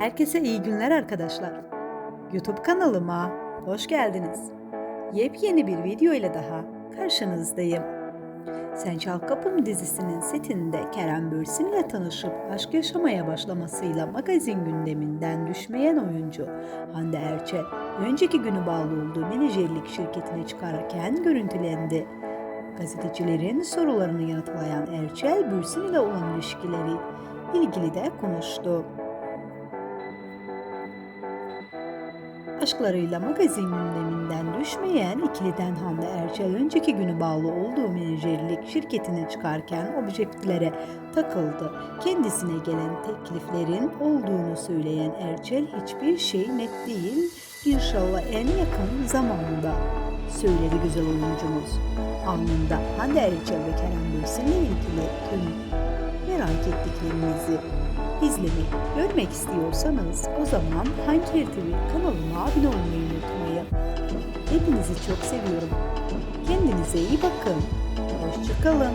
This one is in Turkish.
Herkese iyi günler arkadaşlar. YouTube kanalıma hoş geldiniz. Yepyeni bir video ile daha karşınızdayım. Sen Çal Kapım dizisinin setinde Kerem Bürsin ile tanışıp aşk yaşamaya başlamasıyla magazin gündeminden düşmeyen oyuncu Hande Erçel önceki günü bağlı olduğu menajerlik şirketine çıkarken görüntülendi. Gazetecilerin sorularını yanıtlayan Erçel, Bürsin ile olan ilişkileri ilgili de konuştu. Aşklarıyla magazin gündeminden düşmeyen ikiliden Hande Erçel önceki günü bağlı olduğu menajerlik şirketine çıkarken objektiflere takıldı. Kendisine gelen tekliflerin olduğunu söyleyen Erçel hiçbir şey net değil, inşallah en yakın zamanda söyledi güzel oyuncumuz. Anında Hande Erçel ve Kerem Bürsin'le ilgili tüm merak ettiklerinizi izlemek, görmek istiyorsanız o zaman Hanker TV kanalıma abone olmayı unutmayın. Hepinizi çok seviyorum. Kendinize iyi bakın. Hoşçakalın.